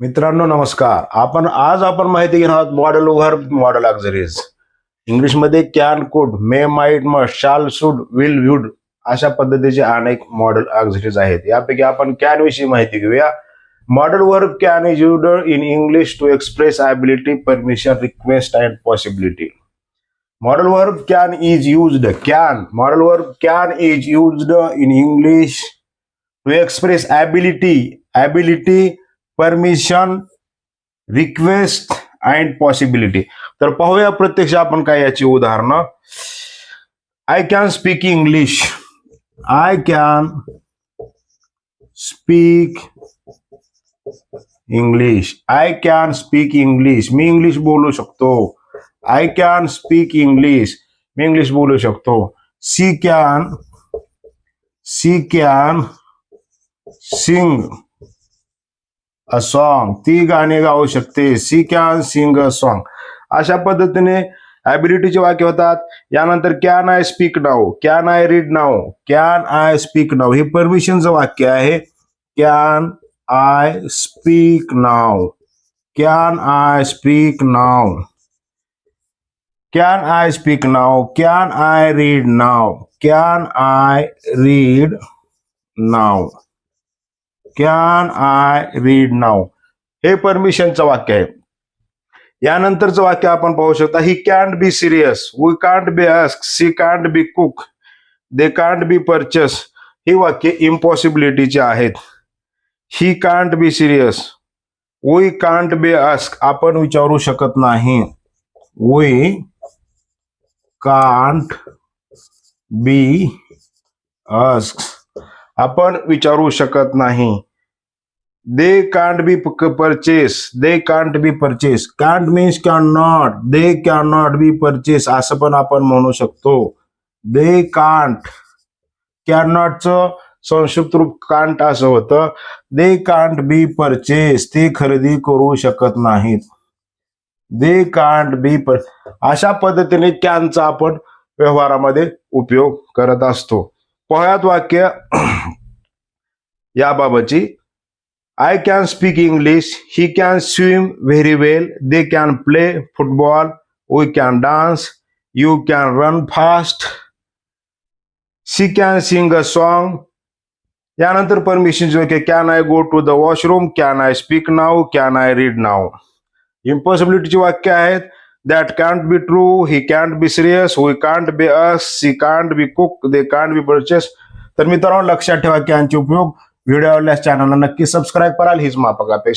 मित्रांनो नमस्कार. आपण आज आपण माहिती घेणार आहोत मॉडेल ओव्हर मॉडेल ऑक्झरीज इंग्लिशमध्ये can could may might must shall should will would अशा पद्धतीचे अनेक मॉडेल ऑक्झरीज आहेत. यापैकी आपण कॅन विषयी माहिती घेऊया. Modal verb can is used in English to express ability permission request and possibility modal verb can is used can modal verb can is used in English to express ability ability permission request and possibility तर पाहूया प्रत्यक्ष आपण काय याची उदाहरणं. I can speak English I can speak English I can speak English me English बोलू शकतो. I can speak English मी इंग्लिश बोलू शकतो. She can she can sing a song ती गाणे गाऊ शकते. She can sing a song अशा पद्धतीने ॲबिलिटीचे वाक्य होतात. यानंतर can I speak now can I read now can I speak now हे परमिशनचं वाक्य आहे. Can I speak now can I speak now can I speak now can I read now can I read now can I read now हे परमिशनचं वाक्य आहे. यानंतरचं वाक्य आपण पाहू शकता he can't be serious we can't be ask she can't be cook they can't be purchase ही वाक्य इम्पॉसिबिलिटीची आहेत. He can't be serious we can't be ask आपण विचारू शकत नाही. वी कांट बी अस्क आपण विचारू शकत नाही. They can't be purchased. They can't be purchased. Can't means can not they can not be असं पण आपण म्हणू शकतो. दे कांट कॅन च संक्षिप्त रूप कांट असं होतं. दे कांट बी परचेस ते खरेदी करू शकत नाहीत. दे कांट बी पर अशा पद्धतीने कॅनचा आपण व्यवहारामध्ये उपयोग करत असतो. पोह्यात वाक्य याबाबतची I can speak English he can swim very well they can play football we can dance you can run fast she can sing a song यानंतर permission can I go to the washroom can I speak now can I read now इम्पॉसिबिलिटीची वाक्य आहेत that can't be true he? Can't be serious we can't be ask she can't be cook they can't be purchase तर मित्रांनो लक्षात ठेवा की यांचे उपयोग video आवडल्यास चॅनलला नक्की सबस्क्राईब कराल. हीच मापक अपेक्षा.